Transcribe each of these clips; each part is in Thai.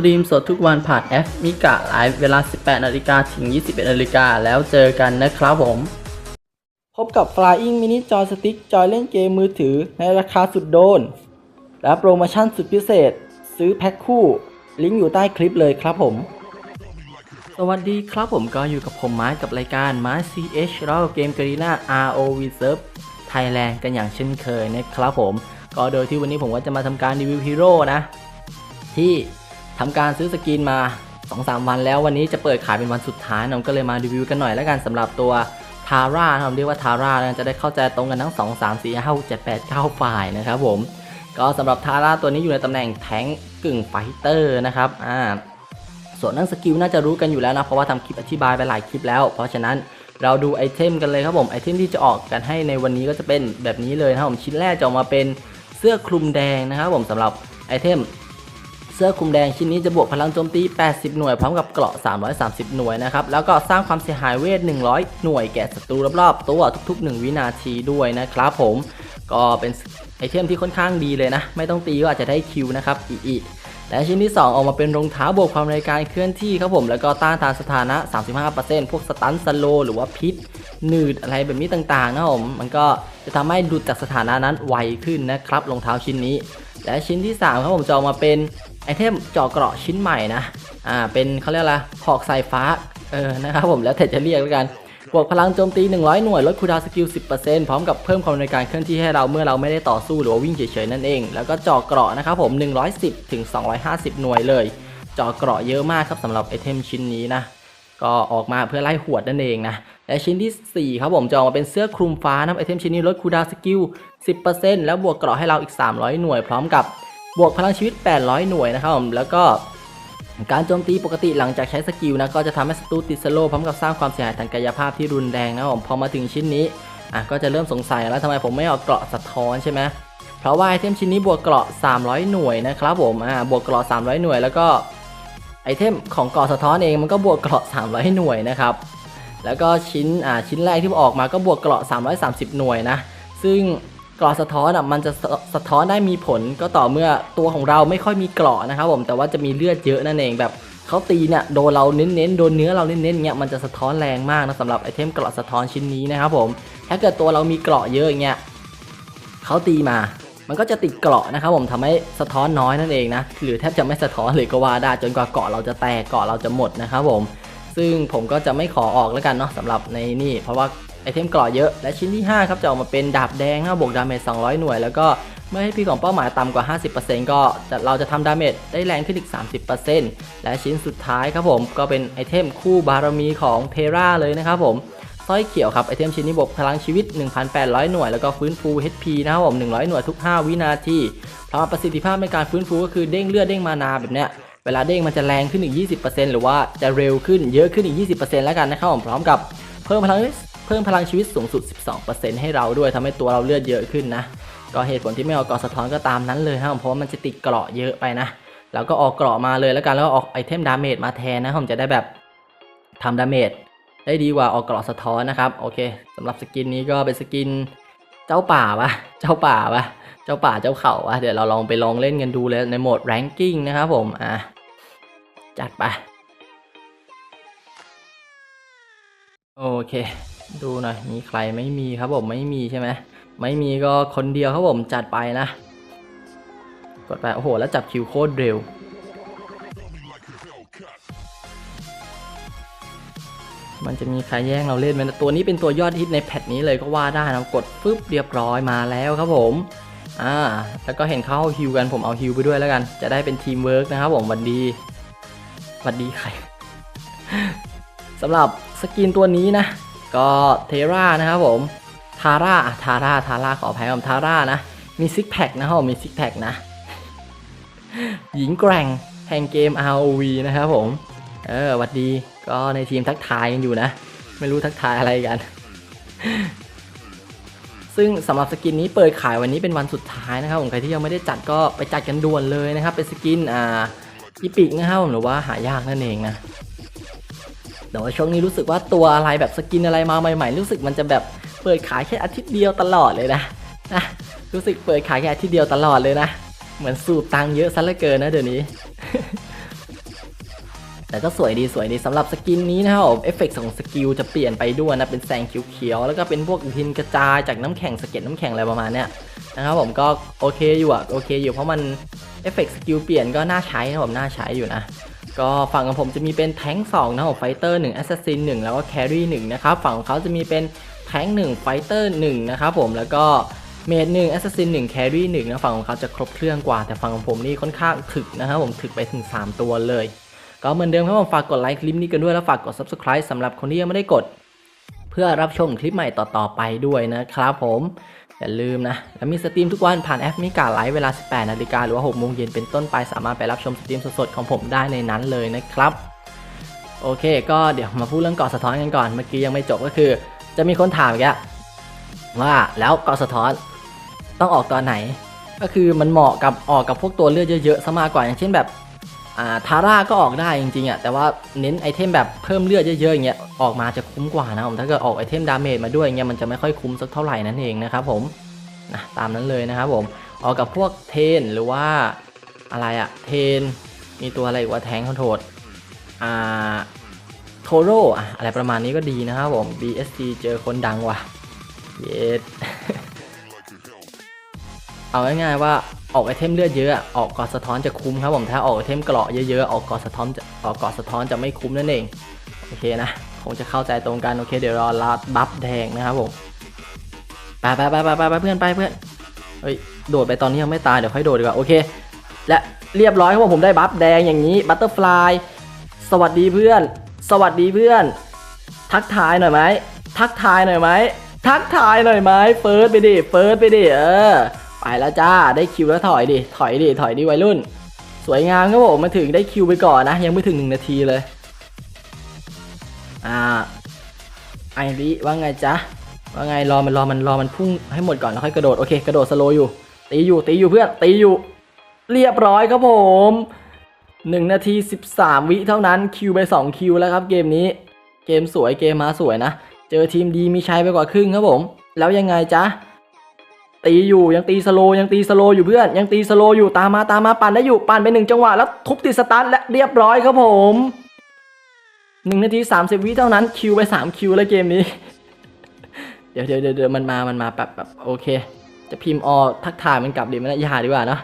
ตรีมสดทุกวันผ่านแอปมิกะไลฟ์เวลา 18นาฬิกาถึง 21นาฬิกาแล้วเจอกันนะครับผม พบกับ Flying Mini Joy Stick จอยเล่นเกมมือถือในราคาสุดโดน และโปรโมชั่นสุดพิเศษ ซื้อแพ็คคู่ ลิงก์อยู่ใต้คลิปเลยครับผม สวัสดีครับผมก็อยู่กับผมไม้กับรายการไม้ CH เราเกมกรีนา ROV Serve Thailand กันอย่างเช่นเคยนะครับผม ก็โดยที่วันนี้ผมก็จะมาทำการรีวิวฮีโร่นะที่ ทำการซื้อสกินมา 2-3 วันแล้ววันนี้จะเปิดขายเป็นวันสุดท้ายผมก็เลยมารีวิวกันหน่อยแล้วกันสำหรับตัวทาร่าผมเรียกว่าทาร่าจะได้เข้าใจตรงกันทั้ง 2 3 4 5 6 7 8 9 ฝ่ายนะครับผม ก็สำหรับทาร่าตัวนี้อยู่ในตำแหน่งแทงกึ่งไฟเตอร์นะครับอ่าส่วนเรื่องสกิลน่าจะรู้กันอยู่แล้วนะ เพราะว่าทำคลิปอธิบายไปหลายคลิปแล้ว เพราะฉะนั้นเราดูไอเทมกันเลยครับผม ไอเทมที่จะออกกันให้ในวันนี้ก็จะเป็นแบบนี้เลยนะครับผมชิ้นแรกจะออกมาเป็นเสื้อคลุมแดงนะครับผมสำหรับไอเทม สื้อคลุมแดงชิ้นนี้จะบวกพลังโจมตี 80 หน่วยพร้อมกับเกราะ 330 หน่วยนะครับ แล้วก็สร้างความเสียหายเวท 100 หน่วยแก่ศัตรูรอบๆ ตัวทุก ๆ 1 วินาทีด้วยนะครับผม ก็เป็นไอเทมที่ค่อนข้างดีเลยนะ ไม่ต้องตีก็อาจจะได้คิวนะครับอีอีและชิ้นที่ 2 ออกมาเป็นรองเท้าบวกความในการเคลื่อนที่ครับผม แล้วก็ต้านทานสถานะ 35%พวกสตันสโลหรือว่าพิษหนืดอะไรแบบนี้ต่างๆนะครับผม มันก็จะทำให้ดูดจากสถานะนั้นไวขึ้นนะครับรองเท้าชิ้นนี้ และชิ้นที่ 3 ครับผมจะออกมาเป็น ไอเทมเจาะเกราะชิ้นใหม่นะ อ่า เป็นเขาเรียกอะไรหอกสายฟ้า เออ นะครับผม แล้วแต่จะเรียกแล้วกัน บวกพลังโจมตี 100 หน่วย ลดคูดาวสกิล 10%พร้อมกับเพิ่มความในการเคลื่อนที่ให้เราเมื่อเราไม่ได้ต่อสู้หรือว่าวิ่งเฉยๆนั่นเอง แล้วก็เจาะเกราะนะครับผม 110 ถึง 250 หน่วยเลย เจาะเกราะเยอะมากครับสำหรับไอเทมชิ้นนี้นะ ก็ออกมาเพื่อไล่หวดนั่นเองนะ และชิ้นที่ 4 ครับผมจะออกมาเป็นเสื้อคลุมฟ้านะไอเทมชิ้นนี้ลดคูดาวสกิล 10%แล้วบวกเกราะให้เราอีก 300 หน่วยพร้อมกับ บวกพลังชีวิต 800 หน่วยนะครับผมแล้วก็การโจมตีปกติหลังจากใช้สกิลนะก็จะทำให้ศัตรูติดสโลพร้อมกับสร้างความเสียหายทางกายภาพที่รุนแรงนะครับผมพอมาถึงชิ้นนี้อะก็จะเริ่มสงสัยแล้วทำไมผมไม่เอาเกราะสะท้อนใช่ไหมเพราะว่าไอเทมชิ้นนี้บวกเกราะ 300 หน่วยนะครับผมอ่าบวกเกราะ 300 หน่วย แล้วก็ไอเทมของเกราะสะท้อนเองมันก็บวกเกราะ 300 หน่วยนะครับแล้วก็ชิ้นอ่าชิ้นแรกที่ออกมาก็บวกเกราะ 330 หน่วยนะซึ่ง กราสะท้อนอะมันจะสะท้อนได้มีผลก็ต่อเมื่อตัวของเราไม่ค่อยมีเกราะนะครับผมแต่ว่าจะมีเลือดเยอะนั่นเองแบบเขาตีเนี่ยโดนเราเน้นๆโดนเนื้อเราเน้นๆเนี่ยมันจะสะท้อนแรงมากนะสำหรับไอเทมเกราะสะท้อนชิ้นนี้นะครับผมถ้าเกิดตัวเรามีเกราะเยอะเงี้ยเขาตีมา มันก็จะติดเกราะนะครับผมทำให้สะท้อนน้อยนั่นเองนะหรือแทบจะไม่สะท้อนเลยก็ว่าได้จนกว่าเกราะเราจะแตกเกราะเราจะหมดนะครับผมซึ่งผมก็จะไม่ขอออกแล้วกันเนาะสำหรับในนี่ เพราะว่า เทมเกราะเยอะ และชิ้นที่ 5 ครับ จะออกมาเป็นดาบแดงนะบวกดาเมจ 200 หน่วย แล้วก็เมื่อให้พี่ของเป้าหมายต่ำกว่า 50%ก็เราจะทำดาเมจได้แรงขึ้นอีก 30%และชิ้นสุดท้ายครับผมก็เป็นไอเทมคู่บารมีของเทราเลยนะครับผมสร้อยเขียวครับไอเทมชิ้นนี้บวกพลังชีวิต 1,800 หน่วย แล้วก็ฟื้นฟู HP นะครับผม 100 หน่วยทุก 5 วินาทีพร้อมประสิทธิภาพในการฟื้นฟูก็คือเด้งเลือดเด้งมานาแบบเนี้ยเวลาเด้งมันจะแรงขึ้นอีก 20%หรือว่าจะเร็วขึ้นเยอะขึ้นอีก 20%แล้วกันนะครับผมพร้อมกับเพิ่มพลัง พิ่มพลังชีวิตสูงสุด 12%ให้เราด้วยทำให้ตัวเราเลือดเยอะขึ้นนะ ก็เหตุผลที่ไม่เอาเกราะสะท้อนก็ตามนั้นเลยนะผมเพราะว่ามันจะติดเกราะเยอะไปนะ แล้วก็ออกเกราะมาเลยแล้วกันแล้วก็ออกไอเทมดาเมจมาแทนนะผมจะได้แบบทำดาเมจได้ดีกว่าออกเกราะสะท้อนนะครับโอเคสำหรับสกินนี้ก็เป็นสกินเจ้าป่าปะเจ้าป่าปะเจ้าป่าเจ้าเขาอะเดี๋ยวเราลองไปลองเล่นกันดูเลยในโหมด ranking นะครับผมอะจัดไปโอเค ดูหน่อยมีใครไม่มีครับผมไม่มีใช่ไหมไม่มีก็คนเดียวครับผมจัดไปนะ กดไปโอ้โห แล้วจับคิวโคตรเร็วมันจะมีใครแย่งเราเล่นไหมนะตัวนี้เป็นตัวยอดฮิตในแพทนี้เลยก็ว่าได้นะกดฟึบเรียบร้อยมาแล้วครับผมอ่าแล้วก็เห็นเขาเอาฮิวกันผมเอาฮิวไปด้วยแล้วกัน จะได้เป็นทีมเวิร์กนะครับผมวันดีวันดีใครสำหรับสกินตัวนี้นะ ก็เทรานะครับผมทาร่าทาร่าทาร่าขออภัยผมทาร่านะ มีซิกแพคนะครับผมมีซิกแพคนะ หญิงแกร่งแห่งเกม ROV นะครับผม เออหวัดดีก็ในทีมทักทายกันอยู่นะ ไม่รู้ทักทายอะไรกัน ซึ่งสำหรับสกินนี้เปิดขายวันนี้เป็นวันสุดท้ายนะครับผมใครที่ยังไม่ได้จัดก็ไปจัดกันด่วนเลยนะครับ เป็นสกินอ่าอีปิกนะครับผมหรือว่าหายากนั่นเองนะ แต่ว่าช่วงนี้รู้สึกว่าตัวอะไรแบบสกินอะไรมาใหม่ ๆ รู้สึกมันจะแบบเปิดขายแค่อาทิตย์เดียวตลอดเลยนะนะรู้สึกเปิดขายแค่อาทิตย์เดียวตลอดเลยนะ เหมือนสูบตังค์เยอะซะเหลือเกินนะเดี๋ยวนี้ แต่ก็สวยดีสวยดีสำหรับสกินนี้นะครับผมเอฟเฟกต์ของสกิลจะเปลี่ยนไปด้วยนะ เป็นแสงเขียวๆแล้วก็เป็นพวกทินกระจายจากน้ำแข็งสะเก็ดน้ำแข็งอะไรประมาณเนี้ยนะครับผมก็โอเคอยู่อะโอเคอยู่เพราะมันเอฟเฟกต์สกิลเปลี่ยนก็น่าใช้นะผมน่าใช้อยู่นะ ก็ฝั่งของผมจะมีเป็นแท้งสองนะครับผมไฟเตอร์หนึ่งแอสซัสซินหนึ่งแล้วก็แครี่หนึ่งนะครับฝั่งของเขาจะมีเป็นแท้งหนึ่งไฟเตอร์หนึ่งนะครับผมแล้วก็เมดหนึ่งแอสซัสซินหนึ่งแครี่หนึ่งนะฝั่งของเขาจะครบเครื่องกว่าแต่ฝั่งของผมนี่ค่อนข้างถึกนะครับผมถึกไปถึง 3 ตัวเลย ก็เหมือนเดิมครับผมฝากกดไลค์คลิปนี้กันด้วยแล้วฝากกด subscribe สำหรับคนที่ยังไม่ได้กด เพื่อรับชมคลิปใหม่ต่อๆไปด้วยนะครับผม อย่าลืมนะ แล้วมีสตรีมทุกวันผ่านแอปมิกาไลฟ์เวลา 18 นาฬิกาหรือว่า 6 โมงเย็นเป็นต้นไปสามารถไปรับชมสตรีมสดๆของผมได้ในนั้นเลยนะครับ โอเค ก็เดี๋ยวมาพูดเรื่องเกาะสะท้อนกันก่อน เมื่อกี้ยังไม่จบก็คือ จะมีคนถามอีกแล้วว่าแล้วเกาะสะท้อนต้องออกตอนไหน ก็คือมันเหมาะกับออกกับพวกตัวเลือดเยอะๆซะมากกว่าอย่างเช่นแบบ อ่าทาร่าก็ออกได้จริงๆอะแต่ว่าเน้นไอเทมแบบเพิ่มเลือดเยอะๆอย่างเงี้ยออกมาจะคุ้มกว่านะผมถ้าเกิดออกไอเทมดาเมจมาด้วยอย่างเงี้ยมันจะไม่ค่อยคุ้มสักเท่าไหร่นั่นเองนะครับผมนะตามนั้นเลยนะครับผมออกกับพวกเทนหรือว่าอะไรอะเทนมีตัวอะไรอีกว่าแทงเขาโทษอ่าโทโร่อะอะไรประมาณนี้ก็ดีนะครับผม BSC เจอคนดังว่ะเยสเอาง่ายๆว่า ออกไอเทมเลือดเยอะออกกอดสะท้อนจะคุ้มครับผมถ้าออกไอเทมเกราะเยอะๆออกกอดสะท้อนจะออกกอดสะท้อนจะไม่คุ้มนั่นเองโอเคนะคงจะเข้าใจตรงกันโอเคเดี๋ยวรอลาดบัฟแดงนะครับผมไปไปไปไปไปเพื่อนไปเพื่อนเฮ้ยโดดไปตอนนี้ยังไม่ตายเดี๋ยวค่อยโดดดีกว่าโอเค และเรียบร้อยครับผมผมได้บัฟแดงอย่างนี้บัตเตอร์ฟลายสวัสดีเพื่อน สวัสดีเพื่อน ทักทายหน่อยไหมทักทายหน่อยไหมทักทายหน่อยไหมเฟิร์สไปดิเฟิร์สไปดิเออ ไปแล้วจ้าได้คิวแล้วถอยดิถอยดิถอยดิวัยรุ่น สวยงามครับผมมาถึงได้คิวไปก่อนนะ ยังไม่ถึงหนึ่งนาทีเลย อ่าไอริว่าไงจ๊ะว่าไงรอมันรอมันรอมันพุ่งให้หมดก่อนแล้วค่อยกระโดดโอเคกระโดดสโลว์อยู่ตีอยู่ตีอยู่เพื่อนตีอยู่ เรียบร้อยครับผม1นาที 13 วิเท่านั้นคิวไป 2 คิวแล้วครับเกมนี้ เกมสวยเกมมาสวยนะ เจอทีมดีมีชัยไปกว่าครึ่งครับผม แล้วยังไงจ๊ะ ตีอยู่ยังตีสโลยังตีสโลอยู่เพื่อน ยังตีสโลอยู่ตามมาตามมาปั่นได้อยู่ปั่นไปหนึ่งจังหวะแล้วทุบติดสตาร์ทและเรียบร้อยครับผมหนึ่งนาทีสามสิบวิเท่านั้นคิวไปสามคิวแล้วเกมนี้ เดี๋ยวเดี๋ยวเดี๋ยวมันมามันมาแบบแบบโอเค จะพิมพ์ออทักทายมันกลับดีไหมนะอย่าดีกว่าเนะ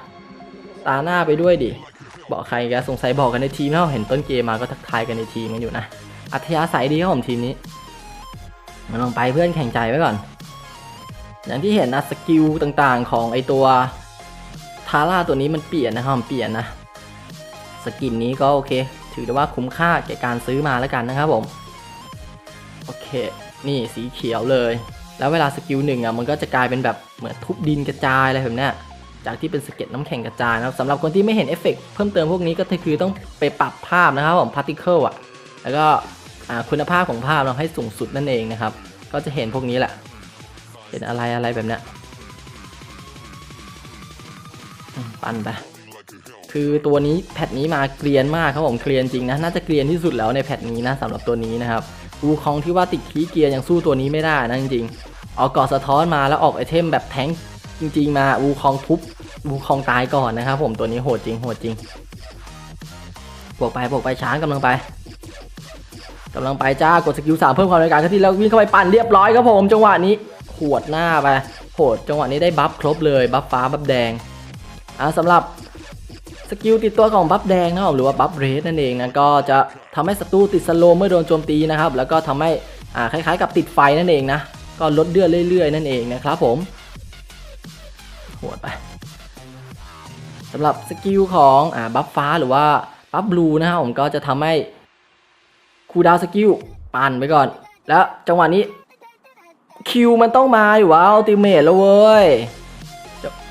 ตาหน้าไปด้วยดิบอกใครกันสงสัยบอกกันในทีมแล้วเห็นต้นเกมมาก็ทักทายกันในทีมกันอยู่นะอัธยาศัยดีครับผมทีมนี้ มันลองไปเพื่อนแข่งใจไว้ก่อน อย่างที่เห็นนะสกิลต่างๆ ของไอตัวทาร่าตัวนี้มันเปลี่ยนนะครับเปลี่ยนนะสกินนี้ก็โอเค ถือได้ว่าคุ้มค่าแก่การซื้อมาแล้วกันนะครับผมโอเค นี่สีเขียวเลย แล้วเวลาสกิลหนึ่งอะมันก็จะกลายเป็นแบบเหมือนทุบดินกระจายอะไรแบบนี้จากที่เป็นสเก็ตน้ำแข็งกระจายนะครับสำหรับคนที่ไม่เห็นเอฟเฟกต์เพิ่มเติมพวกนี้ก็คือต้องไปปรับภาพนะครับผมพาร์ติเคิลอะ แล้วก็คุณภาพของภาพเราให้สูงสุดนั่นเองนะครับ ก็จะเห็นพวกนี้แหละ เห็นอะไรอะไรแบบเนี้ยปั่นไปคือตัวนี้แพทนี้มาเกรียนมากครับผมเกรียนจริงนะน่าจะเกรียนที่สุดแล้วในแพทนี้นะสำหรับตัวนี้นะครับอูคองที่ว่าติดคีย์เกียร์ยังสู้ตัวนี้ไม่ได้นะจริงๆออกกอดสะท้อนมาแล้วออกไอเทมแบบแทงจริง ๆ มาอูคองทุบอูคองตายก่อนนะครับผมตัวนี้โหดจริงโหดจริงบวกไปบวกไปช้างกำลังไปกำลังไปจ้ากดสกิลสามเพิ่มความแรงการที่แล้ววิ่งเข้าไปปั่นเรียบร้อยครับผมจังหวะนี้ ขวดหน้าไปโหดจังหวะนี้ได้บัฟครบเลยบัฟฟ้าบัฟแดงอ่าสำหรับสกิลติดตัวของบัฟแดงนะครับหรือว่าบัฟเรสนั่นเองนะก็จะทำให้ศัตรูติดสโลเมื่อโดนโจมตีนะครับ แล้วก็ทำให้อ่าคล้ายๆ กับติดไฟนั่นเองนะก็ลดเลือดเรื่อยๆ นั่นเองนะครับผมโหดไปสำหรับสกิลของอ่าบัฟฟ้าหรือว่าบัฟบลูนะครับผมก็จะทำให้คูดาวสกิลปั่นไปก่อน แล้วจังหวะนี้ คิวมันต้องมาอยู่ว่าอัลติเมทแล้วเว้ย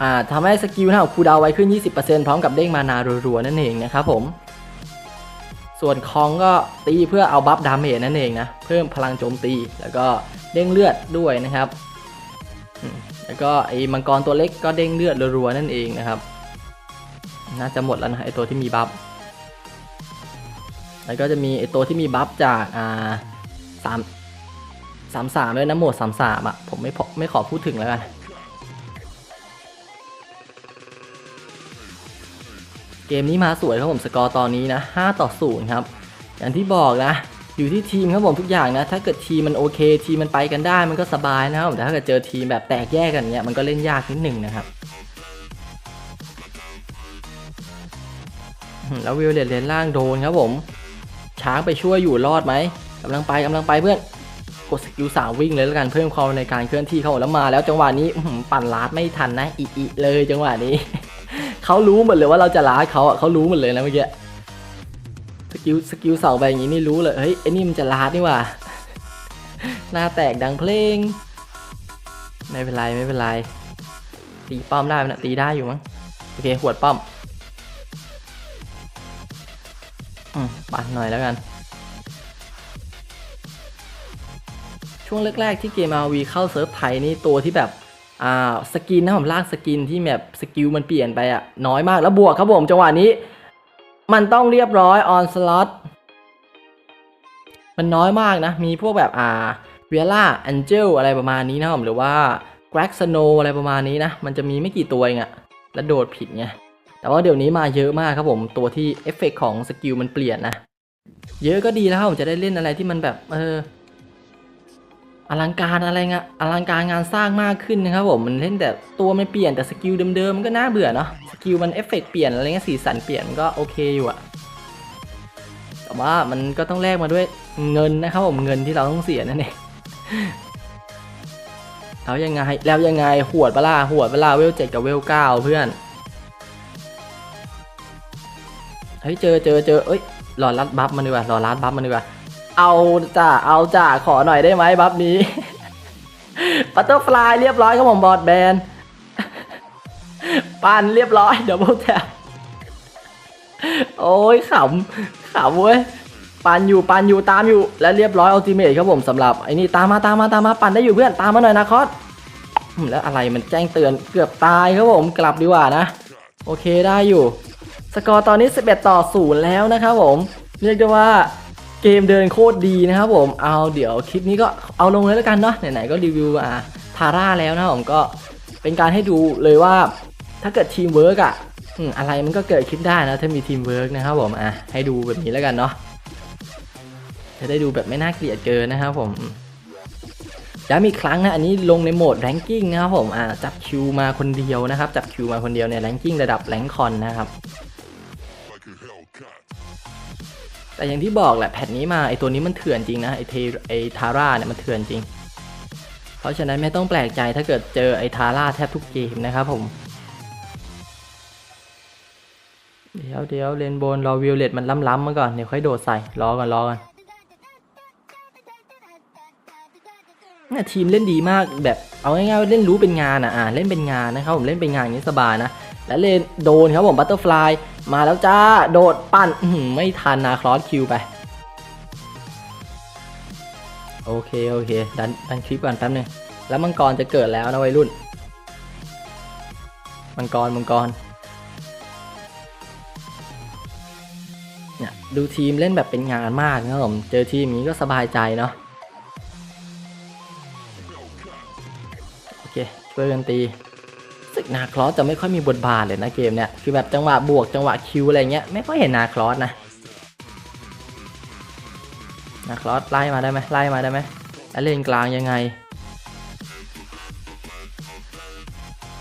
อ่าทำให้สกิลของคูดาวไวขึ้น 20%พร้อมกับเด้งมานารัวๆนั่นเองนะครับผม ส่วนคองก็ตีเพื่อเอาบัฟดาเมจนั่นเองนะ เพิ่มพลังโจมตีแล้วก็เด้งเลือดด้วยนะครับ แล้วก็ไอ้มังกรตัวเล็กก็เด้งเลือดรัวๆนั่นเองนะครับ น่าจะหมดแล้วนะไอ้ตัวที่มีบัฟ แล้วก็จะมีไอ้ตัวที่มีบัฟจากอ่าสาม สามสามด้วยนะโหมดสามสามอะ ผมไม่พอไม่ขอพูดถึงแล้วกัน เกมนี้มาสวยครับผมสกอร์ตอนนี้นะ5ต่อ0ครับ อย่างที่บอกนะ อยู่ที่ทีมครับผมทุกอย่างนะ ถ้าเกิดทีมมันโอเค ทีมมันไปกันได้มันก็สบายนะครับแต่ถ้าเกิดเจอทีมแบบแตกแยกกันเนี้ยมันก็เล่นยากนิดหนึ่งนะครับแล้ววิวเลตเลนล่างโดนครับผม ช้างไปช่วยอยู่รอดไหมกำลังไปกำลังไปเพื่อน กดสกิลสามวิ่งเลยแล้วกันเพิ่มความในการเคลื่อนที่เข้าแล้วมา แล้วจังหวะนี้ปั่นลาดไม่ทันนะอีอเลยจังหวะนี้ เขารู้หมดเลยว่าเราจะลาดเขาอะเขารู้หมดเลยนะเมื่อกี้สกิลสกิลเสาไปอย่างนี้นี่รู้เลยเฮ้ยไอ้นี่มันจะลาดนี่ว่าหน้าแตกดังเพลง ไม่เป็นไรไม่เป็นไรตีป้อมได้นะตีได้อยู่มั้งโอเคหวดป้อมอืมปั่นหน่อยแล้วกัน ช่วงแรกๆที่เกม RV เข้าเซิร์ฟไทยนี่ตัวที่แบบอ่าสกินนะผมลากสกินที่แบบสกิลมันเปลี่ยนไปอะน้อยมากแล้วบวกครับผมจังหวะนี้ มันต้องเรียบร้อยออนสล็อตมันน้อยมากนะ มีพวกแบบอ่าเวียล่าแองเจลอะไรประมาณนี้นะผมหรือว่าแกร็กสโนอะไรประมาณนี้นะ มันจะมีไม่กี่ตัวเองอะแล้วโดดผิดไงแต่ว่าเดี๋ยวนี้มาเยอะมากครับผมตัวที่เอฟเฟกต์ของสกิลมันเปลี่ยนนะ เยอะก็ดีแล้วผมจะได้เล่นอะไรที่มันแบบเออ อลังการอะไรเงี้ยอลังการงานสร้างมากขึ้นนะครับผมมันเล่นแต่ตัวไม่เปลี่ยนแต่สกิลเดิมๆมันก็น่าเบื่อเนาะสกิลมันเอฟเฟกต์เปลี่ยนอะไรเงี้ยสีสันเปลี่ยนก็โอเคอยู่อะแต่ว่ามันก็ต้องแลกมาด้วยเงินนะครับผมเงินที่เราต้องเสียนั่นเองแล้วยังไงแล้วยังไงหวดเวลาหวดเวลาเวลเจ็ดกับเวลเก้าเพื่อนเฮ้ยเจอเจอเจอเอ้ยรอรัดบัฟมันดีกว่ารอรัดบัฟมันดีกว่า เอาจ้าเอาจ้าขอหน่อยได้ไหมบัฟนี้ปัตเตอร์ฟลายเรียบร้อยครับผมบอดแบนปันเรียบร้อยเดี๋ยวโบแทโอ้ยขำขำเว้ยปันอยู่ปันอยู่ตามอยู่และเรียบร้อยอัลติเมทครับผมสำหรับไอ้นี่ตามมาตามมาตามมาปันได้อยู่เพื่อนตามมาหน่อยนะคอสแล้วอะไรมันแจ้งเตือนเกือบตายครับผมกลับดีกว่านะ โอเคได้อยู่ สกอร์ตอนนี้ 11 ต่อ 0 แล้วนะครับผม เรียกได้ว่า เกมเดินโคตรดีนะครับผม เอาเดี๋ยวคลิปนี้ก็เอาลงเลยแล้วกันเนาะ ไหนๆก็รีวิวอ่าทาร่าแล้วนะผมก็เป็นการให้ดูเลยว่าถ้าเกิดทีมเวิร์กอะอะไรมันก็เกิดขึ้นได้นะถ้ามีทีมเวิร์กนะครับผมอะให้ดูแบบนี้แล้วกันเนาะจะได้ดูแบบไม่น่าเกลียดเกินนะครับผมย้ำอีกครั้งนะ อันนี้ลงในโหมดแรงกิ้งนะครับผมอ่าจับคิวมาคนเดียวนะครับ จับคิวมาคนเดียวในแรงกิ้งระดับแรงคอนนะครับ แต่อย่างที่บอกแหละแพทนี้มาไอตัวนี้มันเถื่อนจริงนะไอเทไอทาร่าเนี่ยมันเถื่อนจริง เพราะฉะนั้นไม่ต้องแปลกใจถ้าเกิดเจอไอทาร่าแทบทุกเกมนะครับผมเดี๋ยวเดี๋ยวเลนโบนรอวิวเลตมันล้ำๆมาก่อนเดี๋ยวค่อยโดดใส่รอก่อนรอก่อนเนี่ยทีมเล่นดีมากแบบเอาง่ายๆเล่นรู้เป็นงานอะอ่าเล่นเป็นงานนะครับผมเล่นเป็นงานอย่างนี้สบายนะ และเลนโดนครับผมบัตเตอร์ฟลายมาแล้วจ้า โดดปั่นไม่ทันนาคลอสคิวไป โอเค โอเค ดันดันคลิปก่อนแป๊บนึง แล้วมังกรจะเกิดแล้วนะวัยรุ่น มังกร มังกรเนี่ยดูทีมเล่นแบบเป็นงานมากนะผม เจอทีมนี้ก็สบายใจเนาะโอเค ช่วยกันตี นาคลอสจะไม่ค่อยมีบทบาทเลยนะเกมเนี่ยคือแบบจังหวะบวกจังหวะคิวอะไรเงี้ยไม่ค่อยเห็นนาคลอสนะนาคลอสไล่มาได้ไหมไล่มาได้ไหมแล้วเลนกลางยังไง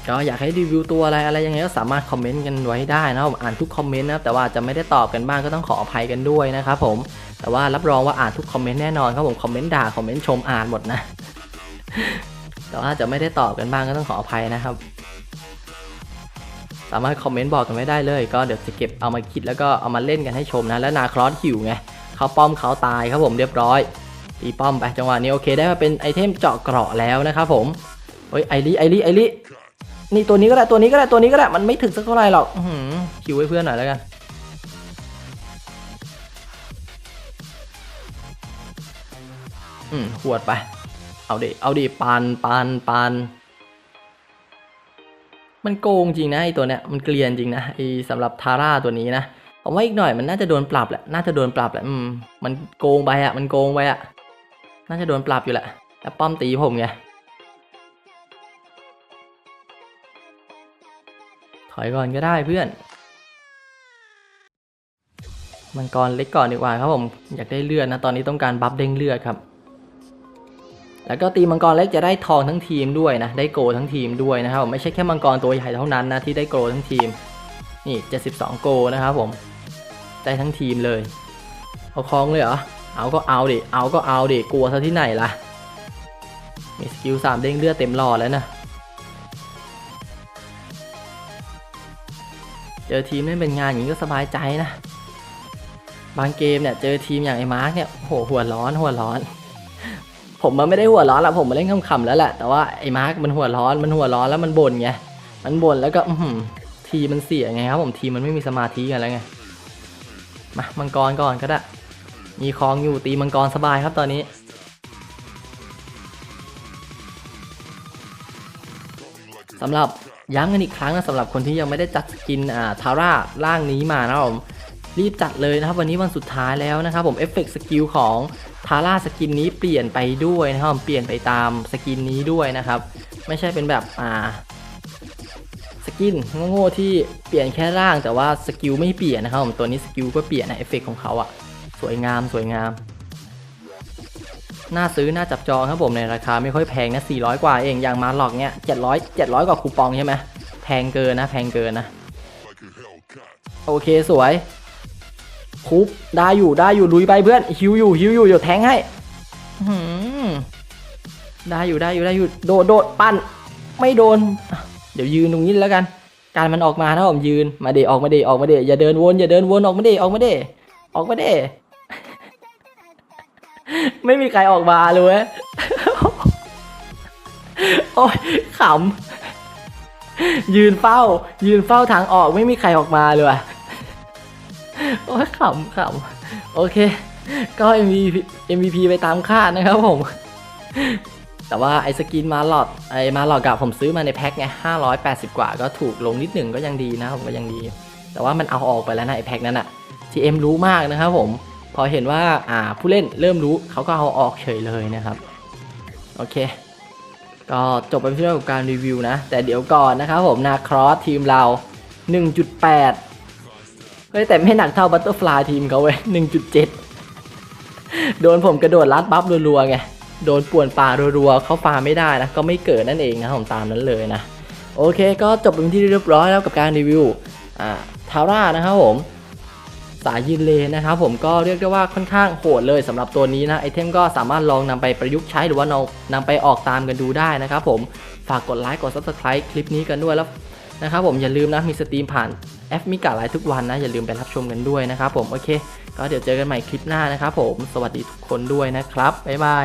ก็อยากให้รีวิวตัวอะไรอะไรยังไงก็สามารถคอมเมนต์กันไว้ได้นะผมอ่านทุกคอมเมนต์นะครับแต่ว่าจะไม่ได้ตอบกันบ้างก็ต้องขออภัยกันด้วยนะครับผมแต่ว่ารับรองว่าอ่านทุกคอมเมนต์แน่นอนครับผมคอมเมนต์ด่าคอมเมนต์ชมอ่านหมดนะแต่ว่าจะไม่ได้ตอบกันบ้างก็ต้องขออภัยนะครับ สามารถคอมเมนต์บอกกันไว้ได้เลย ก็เดี๋ยวจะเก็บเอามาคิดแล้วก็เอามาเล่นกันให้ชมนะ แล้วนาครอสหิวไงเขาป้อมเขาตายครับผมเรียบร้อยตีป้อมไปจังหวะนี้โอเคได้มาเป็นไอเทมเจาะเกราะแล้วนะครับผมเฮ้ยไอริไอริไอรินี่ตัวนี้ก็ได้ตัวนี้ก็ได้ตัวนี้ก็ได้มันไม่ถึงสักเท่าไหร่หรอกหิวให้เพื่อนหน่อยแล้วกันอืมหวดไป เอาดิเอาดิปานปานปาน มันโกงจริงนะไอตัวเนี้ยมันเกลียนจริงนะไอสำหรับทาร่าตัวนี้นะผมว่าอีกหน่อยมันน่าจะโดนปรับแหละน่าจะโดนปรับแหละอืมมันโกงไปอะมันโกงไปอะน่าจะโดนปรับอยู่แหละแล้วป้อมตีผมไงถอยก่อนก็ได้เพื่อนมังกรเล็กก่อนดีกว่าครับผมอยากได้เลือดนะตอนนี้ต้องการบัฟเด้งเลือดครับ แล้วก็ตีมังกรเล็กจะได้ทองทั้งทีมด้วยนะ ได้โกลทั้งทีมด้วยนะครับผมไม่ใช่แค่มังกรตัวใหญ่เท่านั้นนะที่ได้โกลทั้งทีม นี่ 72 โกลนะครับผม ได้ทั้งทีมเลย เอาคลองเลยเหรอ เอาก็เอาดิ เอาก็เอาดิ กลัวซะที่ไหนล่ะ มีสกิลสามเด้งเลือดเต็มหลอดแล้วนะ เจอทีมไม่เป็นงานอย่างนี้ก็สบายใจนะ บางเกมเนี่ยเจอทีมอย่างไอ้มาร์กเนี่ยโหหัวร้อนหัวร้อน ผมมันไม่ได้หัวร้อนละผมมาเล่นขำๆแล้วแหละแต่ว่าไอ้มาร์กมันหัวร้อนมันหัวร้อนแล้วมันบ่นไงมันบ่นแล้วก็อืทีมันเสียไงครับผมทีมมันไม่มีสมาธิกันแล้วไงมามังกรก่อนก็ได้ มีคลองอยู่ตีมังกรสบายครับตอนนี้ สำหรับย้ำกันอีกครั้งนะสำหรับคนที่ยังไม่ได้จัดสกินอ่าทาร่าร่างนี้มานะครับผมรีบจัดเลยนะครับ วันนี้วันสุดท้ายแล้วนะครับผมเอฟเฟกต์สกิลของ ทาร่าสกินนี้เปลี่ยนไปด้วยนะครับ เปลี่ยนไปตามสกินนี้ด้วยนะครับ ไม่ใช่เป็นแบบอ่าสกินโง่ๆที่เปลี่ยนแค่ร่างแต่ว่าสกิลไม่เปลี่ยนนะครับผมตัวนี้สกิลก็เปลี่ยนนะเอฟเฟกต์ของเขาอะสวยงามสวยงามน่าซื้อน่าจับจองครับผมในราคาไม่ค่อยแพงนะ 400 กว่าเองอย่างมาหลอกเนี้ย700 700 กว่าคูปองใช่ไหมแพงเกินนะ แพงเกินนะ โอเคสวย คุบได้อยู่ได้อยู่ลุยไปเพื่อนฮิวอยู่ฮิวอยู่เดี๋ยวแทงให้อื้อหือได้อยู่ได้อยู่ได้อยู่โดดโดดปั้น ไม่โดนอะเดี๋ยวยืนตรงนี้แล้วกัน การมันออกมานะผมยืนมาเดออกมาเดออกมาเดอย่าเดินวนอย่าเดินวนออกมาเดออกมาเดออกมาเดไม่มีใครออกมาเลยเว้ยโอ้ยขำยืนเฝ้า ยืนเฝ้าทางออกไม่มีใครออกมาเลยว่ะ โอ้ยขำขำโอเค ก็ MVP MVP ไปตามคาดนะครับผม แต่ว่าไอ้สกินมาหลอดไอ้มาหลอดกับผมซื้อมาในแพ็คไง580 กว่าก็ถูกลงนิดหนึ่งก็ยังดีนะผมก็ยังดี แต่ว่ามันเอาออกไปแล้วนะไอ้แพ็คนั้นอะ TM รู้มากนะครับผม พอเห็นว่าอ่าผู้เล่นเริ่มรู้เขาก็เอาออกเฉยเลยนะครับ โอเคก็จบไปเรื่อการรีวิวนะ แต่เดี๋ยวก่อนนะครับผมนาครอสทีมเรา 1.8 เฮ้ยแต่ไม่หนักเท่าบัตเตอร์ฟลายทีมเขาเว้ย1.7โดนผมกระโดดลัดบัฟรัวๆไง โดนป่วนป่ารัวๆ เขาฟาไม่ได้นะ ก็ไม่เกิดนั่นเองนะผมตามนั้นเลยนะ โอเคก็จบเป็นที่เรียบร้อยแล้วกับการรีวิวอ่าทาร่านะครับผม สายยืนเลนนะครับผมก็เรียกได้ว่าค่อนข้างโหดเลยสำหรับตัวนี้นะ ไอเทมก็สามารถลองนำไปประยุกต์ใช้หรือว่านำนำไปออกตามกันดูได้นะครับผม ฝากกดไลค์กด subscribe คลิปนี้กันด้วยแล้วนะครับผมอย่าลืมนะมีสตรีมผ่าน แอปมิกาไลฟ์ทุกวันนะ อย่าลืมไปรับชมกันด้วยนะครับผม โอเค ก็เดี๋ยวเจอกันใหม่คลิปหน้านะครับผม สวัสดีทุกคนด้วยนะครับ บ๊ายบาย